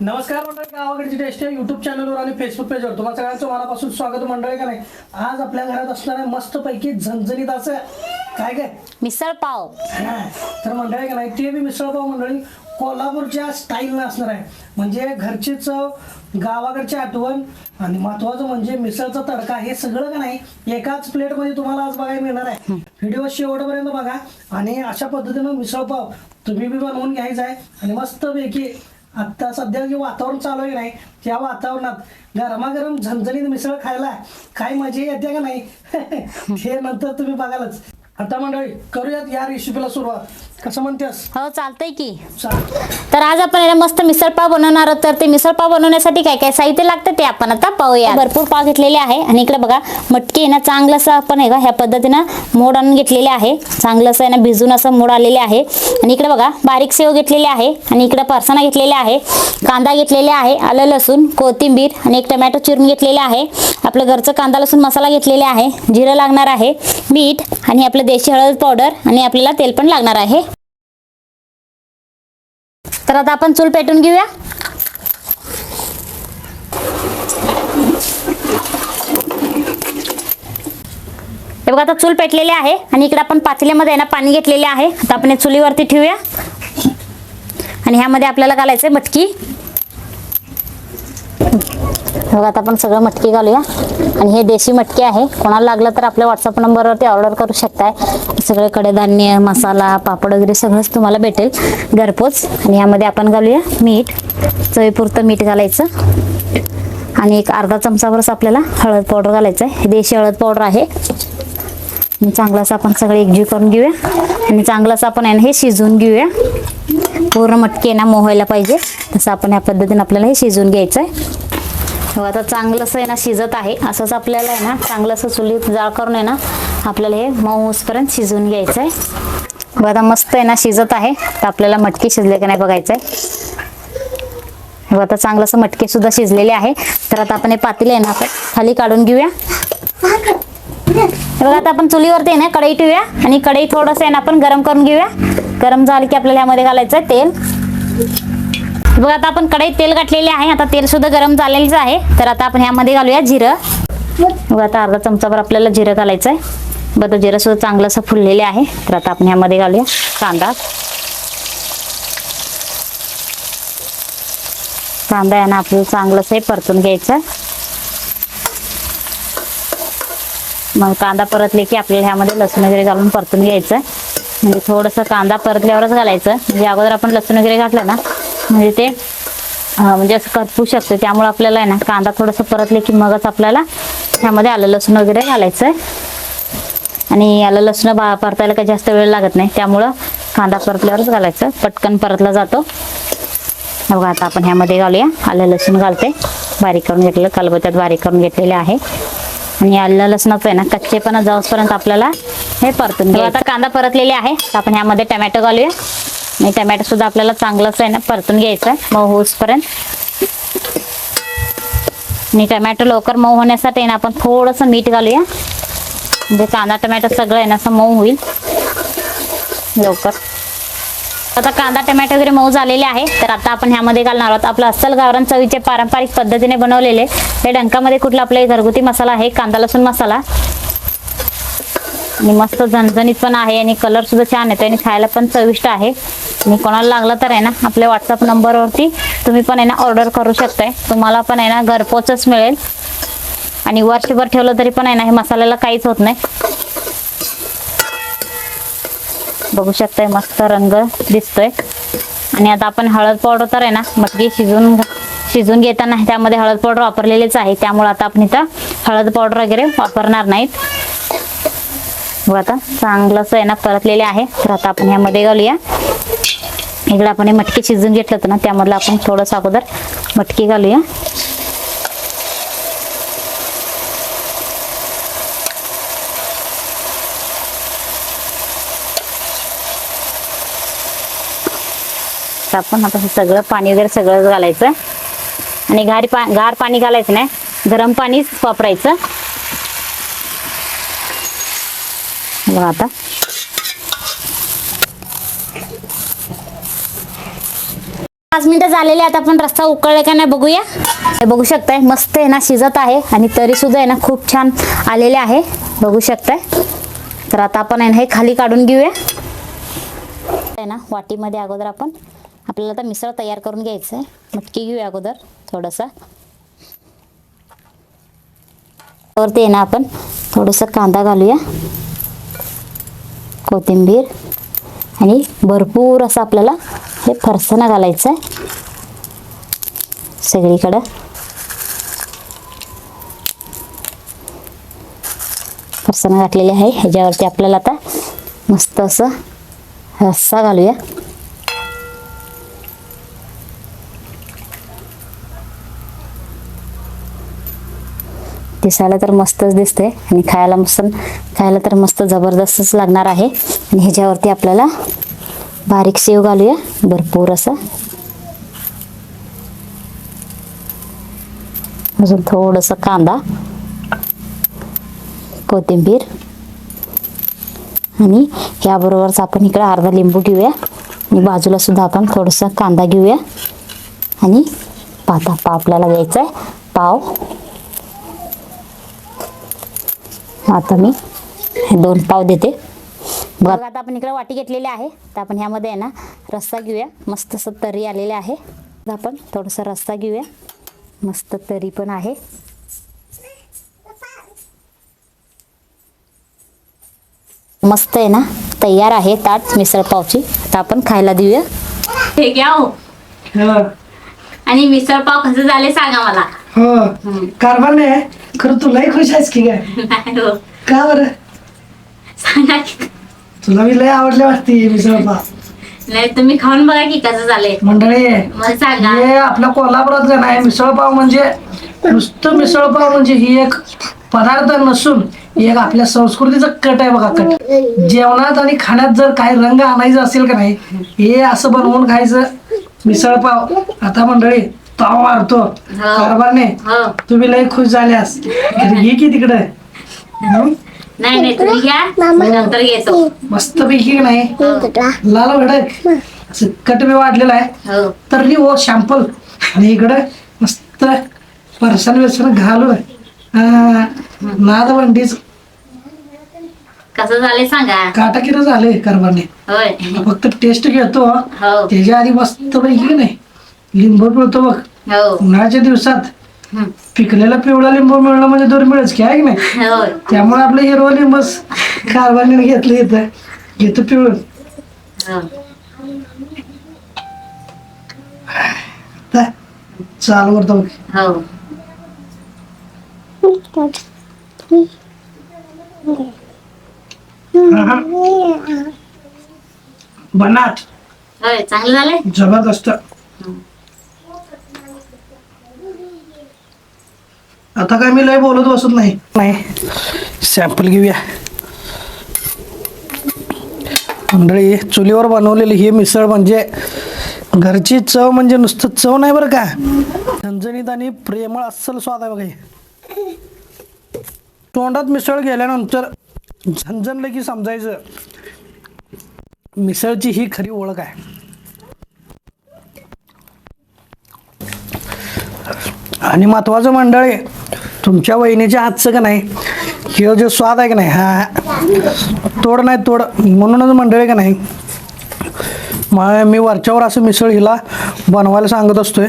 नमस्कार मंडळी गावाकडची टेस्ट आहे युट्यूब चॅनलवर आणि फेसबुक पेजवर तुम्हाला सगळ्यांचं मनापासून स्वागत मंडळी का नाही? आज आपल्या घरात असणार आहे मस्तपैकी झणझणीत असं काय काय मिसळ पाव. हा, तर मंडळी का नाही ते बी मिसळपाव मंडळी कोल्हापूरच्या स्टाईलनं असणार आहे. म्हणजे घरची चव गावाकडची आठवण आणि महत्वाचं म्हणजे मिसळचा तडका हे सगळं का नाही एकाच प्लेटमध्ये तुम्हाला आज बघायला मिळणार आहे. व्हिडिओ शेवटपर्यंत बघा आणि अशा पद्धतीनं मिसळपाव तुम्ही बी बनवून घ्यायचा आहे. आणि मस्तपैकी आत्ता सध्या जे वातावरण चालू आहे नाही त्या वातावरणात गरमागरम झणझणीत मिसळ खायला काय मजा येते का नाही? हे नंतर तुम्ही बघालच. आता मंडळी करूयात या रेसिपीला सुरुवात. कसं म्हणतेस? हो चालतंय की. चाल. तर आज आपण याला मस्त मिसळ पाव बनवणार आहोत. तर ते मिसळ पाव बनवण्यासाठी काय काय साहित्य लागतं ते आपण आता पाहूया भरपूर पाव घेतलेले आहे. आणि इकडे बघा मटकी ना चांगलं असं आपण आहे का ह्या पद्धतीनं मोड आणून घेतलेले आहे. चांगलं असं आहे ना भिजून असं मोड आलेले आहे. आणि इकडे बघा बारीक सेव घेतलेले आहे. आणि इकडे परसाना घेतलेले आहे. कांदा घेतलेले आहे आलं लसूण कोथिंबीर आणि एक टमॅटो चिरून घेतलेले आहे. आपलं घरचं कांदा लसूण मसाला घेतलेले आहे. जिरं लागणार आहे मीठ आणि आपलं देशी हळद पावडर आणि आपल्याला तेल पण लागणार आहे. तर आता आपण चूल पेटून घेऊया. हे बघा आता चूल पेटलेली आहे आणि इकडे आपण पातेल्यामध्ये आहे ना पाणी घेतलेले आहे. आता आपण चुलीवरती ठेवूया. आणि ह्यामध्ये आपल्याला घालायचं आहे मटकी. मग आता आपण सगळं मटकी घालूया. आणि हे देशी मटकी आहे. कोणाला लागलं तर आपल्या व्हॉट्सअप नंबरवरती ऑर्डर करू शकताय. सगळे कडधान्य मसाला पापड वगैरे सगळंच तुम्हाला भेटेल. घरपोच. आणि यामध्ये आपण घालूया मीठ. चवीपुरतं मीठ घालायचं. आणि एक अर्धा चमचावरच आपल्याला हळद पावडर घालायचं आहे. देशी हळद पावडर आहे. आणि आपण सगळं एकजीव करून घेऊया. आणि चांगलं आपण आहे ना हे शिजवून घेऊया. पूर्ण मटकी आहे ना मोहायला पाहिजे. तसं आपण या पद्धतीने आपल्याला हे शिजवून घ्यायचं आहे हो, आता चांगलंसं आहे ना शिजत आहे. असंच आपल्याला आहे ना चांगलं असं चुलीत जाळ करून आहे ना आपल्याला हे मऊ ऊसपर्यंत शिजवून घ्यायचं आहे बघा आता मस्त आहे ना शिजत आहे. तर आपल्याला मटकी शिजले का नाही बघायचं आहे बघा आता चांगलं असं मटके सुद्धा शिजलेले आहे. तर आता आपण हे पातेले आहे ना आपण खाली काढून घेऊया. बघा आता आपण चुलीवरती आहे ना कढई ठेवूया. आणि कढई थोडंसं आहे ना आपण गरम करून घेऊया. गरम झालं की आपल्याला यामध्ये घालायचं आहे तेल. बघा आता आपण कढईत तेल घातलेले आहे. आता तेल सुद्धा गरम झालेलंच आहे. तर आता आपण ह्यामध्ये घालूया जिरं. बघा आता अर्धा चमचाभर आपल्याला जिरं घालायचं आहे बघ जिरं सुद्धा चांगलं असं फुललेले आहे. तर आता आपण ह्यामध्ये घालूया कांदा. कांदा आहे ना आपल्याला चांगलं हे परतून घ्यायचं मग कांदा परतले की आपल्याला ह्यामध्ये लसूण वगैरे घालून परतून घ्यायचं म्हणजे थोडंसं कांदा परतल्यावरच घालायचं. म्हणजे अगोदर आपण लसूण वगैरे घातलं ना म्हणजे ते म्हणजे असं करपू शकतं. त्यामुळे आपल्याला आहे ना कांदा थोडंसं परतले की मगच आपल्याला ह्यामध्ये आलं लसूण वगैरे घालायचं आहे आणि आलं लसूण भा परतायला काही जास्त वेळ लागत नाही. त्यामुळं कांदा परतल्यावरच घालायचं. पटकन परतला जातो. बघा आता आपण ह्यामध्ये घालूया. आलं लसूण घालते. बारीक करून घेतलेलं कलबत्यात बारीक करून घेतलेले आहे. आणि आलं लसणाचं आहे ना कच्चेपणा जाऊसपर्यंत आपल्याला हे परतून आता कांदा परतलेले आहे. तर आपण ह्यामध्ये टमॅटो घालूया. आणि टमॅटो सुद्धा आपल्याला चांगलंच आहे ना परतून घ्यायचं आहे मऊ होऊसपर्यंत. आणि टमॅटो लवकर मऊ होण्यासाठी ना आपण थोडंसं मीठ घालूया. म्हणजे कांदा टमॅटो सगळं आहे ना असं मऊ होईल. लवकर. आता कांदा टमॅटो वगैरे मऊ झालेले आहे तर आता आपण ह्यामध्ये घालणार आहोत. आपलं अस्सल गावरान चवीचे पारंपरिक पद्धतीने बनवलेले. हे डंकामध्ये कुठला आपला घरगुती मसाला आहे? कांदा लसूण मसाला. आणि मस्त झणझणीत पण आहे आणि कलर सुद्धा छान येतो आणि खायला पण चविष्ट आहे. आणि कोणाला लागलं तर आहे ना आपल्या व्हॉट्सअप नंबरवरती तुम्ही पण आहे ना ऑर्डर करू शकताय. तुम्हाला पण आहे ना घरपोचच मिळेल. आणि वर्षभर ठेवलं तरी पण आहे ना हे मसाल्याला काहीच होत नाही. बघू शकताय मस्त रंग दिसतोय. आणि आता आपण हळद पावडर तर आहे ना मटकी शिजून शिजून घेताना त्यामध्ये हळद पावडर वापरलेलीच आहे. त्यामुळे आता आपण इथं हळद पावडर वगैरे वापरणार नाहीत. आता चांगलं असं आहे ना परतलेले आहे. तर आता आपण ह्यामध्ये घालूया. इकडे आपण हे मटकी शिजून घेतलं होतं ना त्यामधलं आपण थोडंसं अगोदर मटकी घालूया. तर आपण आता हे सगळं पाणी वगैरे सगळंच घालायचं. आणि घार पा गार पाणी घालायचं नाही गरम पाणीच वापरायचं. बघा आता. पाच मिनिटं झालेले आता आपण रस्ता उकळले का नाही बघूया. हे बघू शकताय मस्त आहे ना शिजत आहे आणि तरी सुद्धा आहे ना खूप छान आलेले आहे. बघू शकताय. तर आता आपण आहे ना हे खाली काढून घेऊया. आहे ना वाटीमध्ये अगोदर आपण आपल्याला आता मिसळ तयार करून घ्यायचं आहे. मटकी घेऊया अगोदर थोडंसं. वरती आहे ना आपण थोडंसं कांदा घालूया. कोथिंबीर. आणि भरपूर असं आपल्याला हे फरसाणा घालायचं. आहे सगळीकडं. फरसाणा घातलेली आहे. ह्याच्यावरती आपल्याला आता मस्त असं रस्सा घालूया. दिसायला तर मस्तच दिसते आणि खायला मस्त खायला तर मस्त जबरदस्तच लागणार आहे. आणि ह्याच्यावरती आपल्याला बारीक शेव घालूया भरपूर असा. अजून थोडंसं कांदा कोथिंबीर आणि याबरोबरच आपण इकडे अर्धा लिंबू घेऊया. आणि बाजूला सुद्धा आपण थोडंसं कांदा घेऊया. आणि पाता पाव आपल्याला घ्यायचा आहे पाव. आता मी दोन पाव देते. बघा आता आपण इकडे वाटी घेतलेली आहे. तर आपण ह्यामध्ये आहे ना रस्सा घेऊया. मस्त असं तरी आलेले आहे. आपण थोडंसं रस्सा घेऊया. मस्त तरी पण आहे. मस्त आहे ना तयार आहे ताट मिसळ पावची. आता आपण खायला देऊया. हे घ्या हो. आणि मिसळ पाव कसं झाले सांगा मला. हो. कारभार नाही खरं तू लय खुश आहेस की काय? हो. का बरं? सांगा की. तुला मी लय आवडले वाटते मिसळ पाव नाही तुम्ही खाऊन बघा की कसं झालंय. मंडळी मग सांगा. हे आपल्या कोल्हापुरात का नाही मिसळ पाव म्हणजे नुसतं मिसळ पाव म्हणजे ही एक पदार्थ नसून ही एक आपल्या संस्कृतीचं कट आहे बघा कट. जेवणात आणि खाण्यात जर काही रंग आणायचं असेल का नाही हे असं बनवून खायचं मिसळ पाव आता मंडळी ताव मारतो कारभारने हो. तुम्ही लय खुश झाल्यास. घे की तिकडे. नाही नाही तुम्ही घ्या नंतर घेतो. मस्त पैकी नाही? लाल भडक. असं कट बी वाढलेला आहे. हो. तर नी ओ शॅम्पल आणि इकडे मस्त परसान बिरसान घालून हा, नाद बंडीच कसं झालंय सांगा. काटाकिर झाले कारभारने होय. फक्त टेस्ट घेतो. हो. त्याच्या आधी मस्त पैकी नाही? लिंबू पिळतो बघ. हो. उन्हाळ्याच्या दिवसात हं. पिकलेला पिवळा लिंबू मिळणं म्हणजे दुर्मिळच की आहे की नाही? होय. त्यामुळे आपलं हिरवं लिंबस कारभारने घेतलं इथं. घेतो पिवळं हो. चालू करतो बघ हो. बनाट होय चांगलं झालंय? जबरदस्त. आता काय मी लय बोलत बसत नाही. नाही. सॅम्पल घेऊया. मंडळी चुलीवर बनवलेली ही मिसळ म्हणजे घरची चव म्हणजे नुसतं चव नाही बरं का? झणझणीत आणि प्रेमळ अस्सल स्वाद आहे बघा हे. तोंडात मिसळ गेल्यानंतर झणझणलं की समजायचं. मिसळची ही खरी ओळख आहे. आणि महत्वाचं मंडळ आहे तुमच्या वहिनीच्या हातचं का नाही? हे जो स्वाद आहे का नाही? हा. तोड नाही तोड. म्हणूनच मंडळी का नाही? मग मी वरच्यावर असं मिसळ हिला बनवायला सांगत असतोय.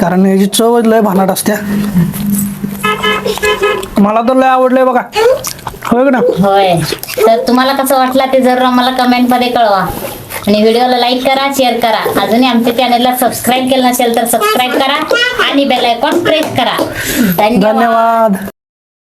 कारण याची चवच लय भानाट असते मला तर लय आवडलंय बघा. होय ना होय. तर तुम्हाला कसं वाटलं ते जर आम्हाला कमेंटमध्ये कळवा. आणि व्हिडिओला लाईक करा शेअर करा. अजूनही आमच्या चॅनलला सबस्क्राईब केलं नसेल तर सबस्क्राईब करा आणि बेल आयकॉन प्रेस करा. धन्यवाद. धन्यवाद.